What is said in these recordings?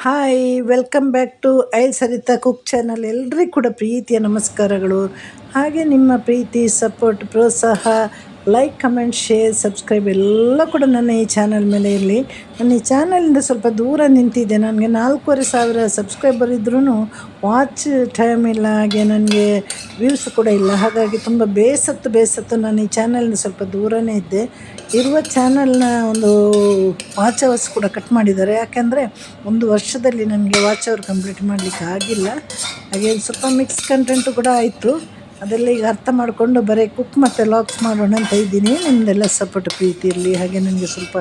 Hi welcome back to I Sarita cook channel ಎಲ್ರಿಗೂ ಕೂಡ ಪ್ರೀತಿಯ ನಮಸ್ಕಾರಗಳು. ಹಾಗೆ ನಿಮ್ಮ ಪ್ರೀತಿ ಸಪೋರ್ಟ್ ಪ್ರೋತ್ಸಾಹ ಲೈಕ್ ಕಮೆಂಟ್ ಶೇರ್ ಸಬ್ಸ್ಕ್ರೈಬ್ ಎಲ್ಲ ಕೂಡ ನನ್ನ ಈ ಚಾನಲ್ ಮೇಲೆ ಇರಲಿ. ನನ್ನ ಈ ಚಾನಲಿಂದ ಸ್ವಲ್ಪ ದೂರ ನಿಂತಿದ್ದೆ. ನನಗೆ ನಾಲ್ಕೂವರೆ ಸಾವಿರ ಸಬ್ಸ್ಕ್ರೈಬರ್ ಇದ್ರೂ ವಾಚ್ ಟೈಮ್ ಇಲ್ಲ, ಹಾಗೆ ನನಗೆ ವ್ಯೂಸ್ ಕೂಡ ಇಲ್ಲ. ಹಾಗಾಗಿ ತುಂಬ ಬೇಸತ್ತು ಬೇಸತ್ತು ನಾನು ಈ ಚಾನಲಿಂದ ಸ್ವಲ್ಪ ದೂರನೇ ಇದ್ದೆ. ಇರುವ ಚಾನಲ್ನ ಒಂದು ವಾಚ್ ಅವರ್ಸ್ ಕೂಡ ಕಟ್ ಮಾಡಿದ್ದಾರೆ. ಯಾಕೆಂದರೆ ಒಂದು ವರ್ಷದಲ್ಲಿ ನನಗೆ ವಾಚ್ ಅವರ್ ಕಂಪ್ಲೀಟ್ ಮಾಡಲಿಕ್ಕೆ ಆಗಿಲ್ಲ. ಹಾಗೆ ಸ್ವಲ್ಪ ಮಿಕ್ಸ್ ಕಂಟೆಂಟು ಕೂಡ ಆಯಿತು. ಅದೆಲ್ಲ ಈಗ ಅರ್ಥ ಮಾಡಿಕೊಂಡು ಬರೀ ಕುಕ್ ಮತ್ತು ಲಾಕ್ಸ್ ಮಾಡೋಣ ಅಂತ ಇದ್ದೀನಿ. ನಿಮ್ಮದೆಲ್ಲ ಸಪೋರ್ಟ್ ಪ್ರೀತಿ ಇರಲಿ. ಹಾಗೆ ನನಗೆ ಸ್ವಲ್ಪ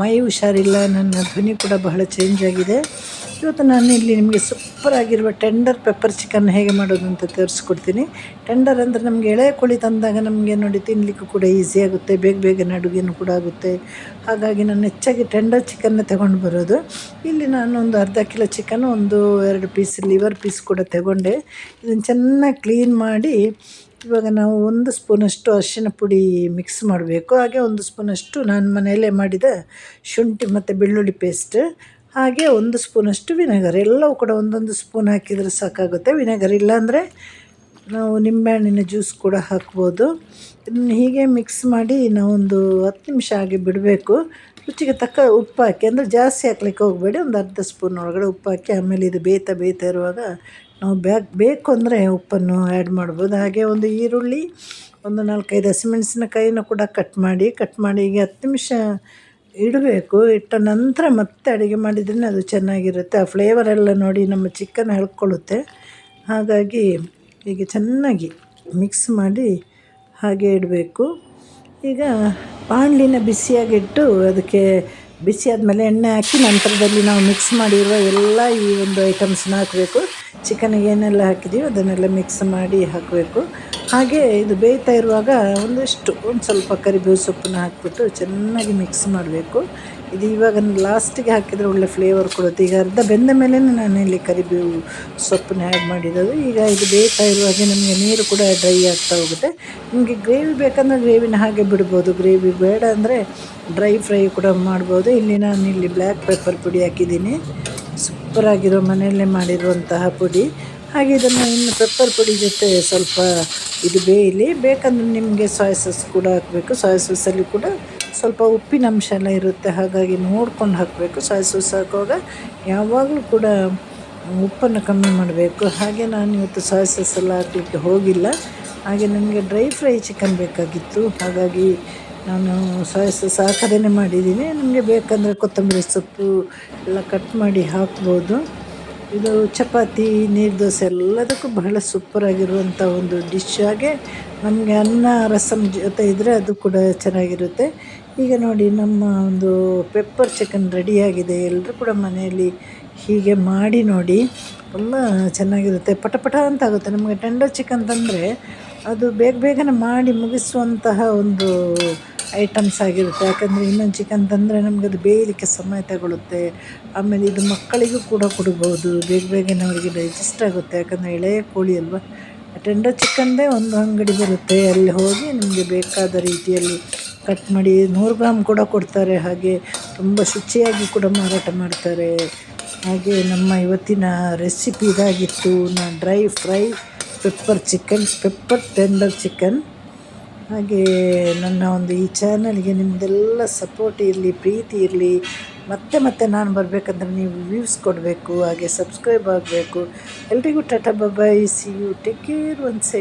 ಮೈ ಹುಷಾರಿಲ್ಲ. ನನ್ನ ಧ್ವನಿ ಕೂಡ ಬಹಳ ಚೇಂಜ್ ಆಗಿದೆ. ಇವತ್ತು ನಾನು ಇಲ್ಲಿ ನಿಮಗೆ ಸೂಪರಾಗಿರುವ ಟೆಂಡರ್ ಪೆಪ್ಪರ್ ಚಿಕನ್ ಹೇಗೆ ಮಾಡೋದು ಅಂತ ತೋರಿಸ್ಕೊಡ್ತೀನಿ. ಟೆಂಡರ್ ಅಂದರೆ ನಮಗೆ ಎಳೆ ಕೋಳಿ ತಂದಾಗ ನಮಗೆ ನೋಡಿ ತಿನ್ನಲಿಕ್ಕೂ ಕೂಡ ಈಸಿ ಆಗುತ್ತೆ. ಬೇಗ ಬೇಗನೆ ಅಡುಗೆನೂ ಕೂಡ ಆಗುತ್ತೆ. ಹಾಗಾಗಿ ನಾನು ಹೆಚ್ಚಾಗಿ ಟೆಂಡರ್ ಚಿಕನ್ನ ತಗೊಂಡು ಬರೋದು. ಇಲ್ಲಿ ನಾನು ಒಂದು ಅರ್ಧ ಕಿಲೋ ಚಿಕನ್ ಒಂದು ಎರಡು ಪೀಸ್ ಲಿವರ್ ಪೀಸ್ ಕೂಡ ತಗೊಂಡೆ. ಇದನ್ನು ಚೆನ್ನಾಗಿ ಕ್ಲೀನ್ ಮಾಡಿ ಇವಾಗ ನಾವು ಒಂದು ಸ್ಪೂನಷ್ಟು ಅರಿಶಿನ ಪುಡಿ ಮಿಕ್ಸ್ ಮಾಡಬೇಕು. ಹಾಗೆ ಒಂದು ಸ್ಪೂನಷ್ಟು ನಾನು ಮನೆಯಲ್ಲೇ ಮಾಡಿದ ಶುಂಠಿ ಮತ್ತು ಬೆಳ್ಳುಳ್ಳಿ ಪೇಸ್ಟ್ ಹಾಗೆ ಒಂದು ಸ್ಪೂನಷ್ಟು ವಿನೆಗರ್. ಎಲ್ಲವೂ ಕೂಡ ಒಂದೊಂದು ಸ್ಪೂನ್ ಹಾಕಿದರೆ ಸಾಕಾಗುತ್ತೆ. ವಿನೆಗರ್ ಇಲ್ಲಾಂದರೆ ನಾವು ನಿಂಬೆಹಣ್ಣಿನ ಜ್ಯೂಸ್ ಕೂಡ ಹಾಕ್ಬೋದು. ಇದನ್ನು ಹೀಗೆ ಮಿಕ್ಸ್ ಮಾಡಿ ನಾವೊಂದು ಹತ್ತು ನಿಮಿಷ ಹಾಗೆ ಬಿಡಬೇಕು. ರುಚಿಗೆ ತಕ್ಕ ಉಪ್ಪು ಹಾಕಿ, ಅಂದರೆ ಜಾಸ್ತಿ ಹಾಕ್ಲಿಕ್ಕೆ ಹೋಗಬೇಡಿ, ಒಂದು ಅರ್ಧ ಸ್ಪೂನ್ ಒಳಗಡೆ ಉಪ್ಪು ಹಾಕಿ, ಆಮೇಲೆ ಇದು ಬೇಯ್ತಾ ಬೇಯ್ತಾ ಇರುವಾಗ ನಾವು ಬ್ಯಾಕ್ ಬೇಕು ಅಂದರೆ ಉಪ್ಪನ್ನು ಆ್ಯಡ್ ಮಾಡ್ಬೋದು. ಹಾಗೆ ಒಂದು ಈರುಳ್ಳಿ, ಒಂದು ನಾಲ್ಕೈದು ಹಸಿಮೆಣಸಿನಕಾಯಿನ ಕೂಡ ಕಟ್ ಮಾಡಿ ಕಟ್ ಮಾಡಿ ಈಗ ಹತ್ತು ನಿಮಿಷ ಇಡಬೇಕು. ಇಟ್ಟ ನಂತರ ಮತ್ತೆ ಅಡುಗೆ ಮಾಡಿದ್ರೆ ಅದು ಚೆನ್ನಾಗಿರುತ್ತೆ. ಆ ಫ್ಲೇವರೆಲ್ಲ ನೋಡಿ ನಮ್ಮ ಚಿಕನ್ ಹೇಳ್ಕೊಳ್ಳುತ್ತೆ ಹಾಗಾಗಿ ಹೀಗೆ ಚೆನ್ನಾಗಿ ಮಿಕ್ಸ್ ಮಾಡಿ ಹಾಗೆ ಇಡಬೇಕು. ಈಗ ಬಾಣಲಿನ ಬಿಸಿಯಾಗಿಟ್ಟು ಅದಕ್ಕೆ ಬಿಸಿ ಆದಮೇಲೆ ಎಣ್ಣೆ ಹಾಕಿ ನಂತರದಲ್ಲಿ ನಾವು ಮಿಕ್ಸ್ ಮಾಡಿರುವ ಎಲ್ಲ ಈ ಒಂದು ಐಟಮ್ಸ್ನ ಹಾಕಬೇಕು. ಚಿಕನ್ಗೆ ಏನೆಲ್ಲ ಹಾಕಿದೀವೋ ಅದನ್ನೆಲ್ಲ ಮಿಕ್ಸ್ ಮಾಡಿ ಹಾಕಬೇಕು. ಹಾಗೆ ಇದು ಬೇಯ್ತಾ ಇರುವಾಗ ಒಂದಷ್ಟು, ಒಂದು ಸ್ವಲ್ಪ ಕರಿಬೇವು ಸೊಪ್ಪನ್ನ ಹಾಕಿಬಿಟ್ಟು ಚೆನ್ನಾಗಿ ಮಿಕ್ಸ್ ಮಾಡಬೇಕು. ಇದು ಇವಾಗ ಲಾಸ್ಟಿಗೆ ಹಾಕಿದರೆ ಒಳ್ಳೆ ಫ್ಲೇವರ್ ಕೊಡುತ್ತೆ. ಈಗ ಅರ್ಧ ಬೆಂದ ಮೇಲೆ ನಾನು ಇಲ್ಲಿ ಕರಿಬೇವು ಸೊಪ್ಪನ್ನ ಆ್ಯಡ್ ಮಾಡಿರೋದು. ಈಗ ಇದು ಬೇಕಾ ಇರುವ ಹಾಗೆ ನಮಗೆ ನೀರು ಕೂಡ ಡ್ರೈ ಆಗ್ತಾ ಹೋಗುತ್ತೆ. ನಿಮಗೆ ಗ್ರೇವಿ ಬೇಕಂದರೆ ಗ್ರೇವಿನ ಹಾಗೆ ಬಿಡ್ಬೋದು. ಗ್ರೇವಿ ಬೇಡ ಅಂದರೆ ಡ್ರೈ ಫ್ರೈ ಕೂಡ ಮಾಡ್ಬೋದು. ಇಲ್ಲಿ ನಾನು ಇಲ್ಲಿ ಬ್ಲ್ಯಾಕ್ ಪೆಪ್ಪರ್ ಪುಡಿ ಹಾಕಿದ್ದೀನಿ. ಸೂಪರಾಗಿರೋ ಮನೆಯಲ್ಲೇ ಮಾಡಿರುವಂತಹ ಪುಡಿ. ಹಾಗೆ ಇದನ್ನು ಇನ್ನು ಪೆಪ್ಪರ್ ಪುಡಿ ಜೊತೆ ಸ್ವಲ್ಪ ಇದು ಬೇಯಲಿ. ಬೇಕಂದ್ರೆ ನಿಮಗೆ ಸಾಯ್ ಸಾಸ್ ಕೂಡ ಹಾಕಬೇಕು. ಸಾಯ್ ಸಾಸಲ್ಲಿ ಕೂಡ ಸ್ವಲ್ಪ ಉಪ್ಪಿನಂಶ ಎಲ್ಲ ಇರುತ್ತೆ, ಹಾಗಾಗಿ ನೋಡ್ಕೊಂಡು ಹಾಕಬೇಕು. ಸಾಸ್ ಹಾಕುವಾಗ ಯಾವಾಗಲೂ ಕೂಡ ಉಪ್ಪನ್ನು ಕಮ್ಮಿ ಮಾಡಬೇಕು. ಹಾಗೆ ನಾನು ಇವತ್ತು ಸಾಸಸ್ ಸಾಸ್ ಎಲ್ಲ ಹಾಕಲಿಕ್ಕೆ ಹೋಗಿಲ್ಲ. ಹಾಗೆ ನನಗೆ ಡ್ರೈ ಫ್ರೈ ಚಿಕನ್ ಬೇಕಾಗಿತ್ತು. ಹಾಗಾಗಿ ನಾನು ಸೋಯಾ ಸಾಸ್ ಹಾಕದೇ ಮಾಡಿದ್ದೀನಿ. ನಿಮಗೆ ಬೇಕಂದರೆ ಕೊತ್ತಂಬರಿ ಸೊಪ್ಪು ಎಲ್ಲ ಕಟ್ ಮಾಡಿ ಹಾಕ್ಬೋದು. ಇದು ಚಪಾತಿ, ನೀರು ದೋಸೆ ಎಲ್ಲದಕ್ಕೂ ಬಹಳ ಸೂಪರಾಗಿರುವಂಥ ಒಂದು ಡಿಶ್ ಹಾಗೆ ನಮಗೆ ಅನ್ನ ರಸಮ್ ಜೊತೆ ಇದ್ದರೆ ಅದು ಕೂಡ ಚೆನ್ನಾಗಿರುತ್ತೆ. ಈಗ ನೋಡಿ ನಮ್ಮ ಒಂದು ಪೆಪ್ಪರ್ ಚಿಕನ್ ರೆಡಿಯಾಗಿದೆ ಎಲ್ಲರೂ ಕೂಡ ಮನೆಯಲ್ಲಿ ಹೀಗೆ ಮಾಡಿ ನೋಡಿ. ತುಂಬ ಚೆನ್ನಾಗಿರುತ್ತೆ. ಪಟ ಪಟ ಅಂತ ಆಗುತ್ತೆ. ನಮಗೆ ಟೆಂಡರ್ ಚಿಕನ್ ತಂದರೆ ಅದು ಬೇಗ ಬೇಗನೆ ಮಾಡಿ ಮುಗಿಸುವಂತಹ ಒಂದು ಐಟಮ್ಸ್ ಆಗಿರುತ್ತೆ. ಯಾಕಂದರೆ ಇನ್ನೊಂದು ಚಿಕನ್ ತಂದರೆ ನಮಗೆ ಅದು ಬೇಯಲಿಕ್ಕೆ ಸಮಯ ತಗೊಳ್ಳುತ್ತೆ ಆಮೇಲೆ ಇದು ಮಕ್ಕಳಿಗೂ ಕೂಡ ಕೊಡ್ಬೋದು. ಬೇಗ ಬೇಗನೆ ಅವರಿಗೆ ಡೈಜೆಸ್ಟ್ ಆಗುತ್ತೆ. ಯಾಕಂದರೆ ಎಳೆಯ ಕೋಳಿ ಅಲ್ವಾ? ಟೆಂಡರ್ ಚಿಕನ್ದೇ ಒಂದು ಅಂಗಡಿ ಬರುತ್ತೆ. ಅಲ್ಲಿ ಹೋಗಿ ನಿಮಗೆ ಬೇಕಾದ ರೀತಿಯಲ್ಲಿ ಕಟ್ ಮಾಡಿ ನೂರು ಗ್ರಾಮ್ ಕೂಡ ಕೊಡ್ತಾರೆ. ಹಾಗೆ ತುಂಬ ಶುಚಿಯಾಗಿ ಕೂಡ ಮಾರಾಟ ಮಾಡ್ತಾರೆ. ಹಾಗೆ ನಮ್ಮ ಇವತ್ತಿನ ರೆಸಿಪಿ ಇದಾಗಿತ್ತು. ನಾ dry fry, pepper chicken, pepper tender chicken. ಹಾಗೆ ನನ್ನ ಒಂದು ಈ ಚಾನಲ್ಗೆ ನಿಮ್ಮದೆಲ್ಲ ಸಪೋರ್ಟ್ ಇರಲಿ, ಪ್ರೀತಿ ಇರಲಿ. ಮತ್ತೆ ಮತ್ತೆ ನಾನು ಬರಬೇಕಂದ್ರೆ ನೀವು ವ್ಯೂಸ್ ಕೊಡಬೇಕು, ಹಾಗೆ ಸಬ್ಸ್ಕ್ರೈಬ್ ಆಗಬೇಕು. ಎಲ್ರಿಗೂ tata bye see you take care once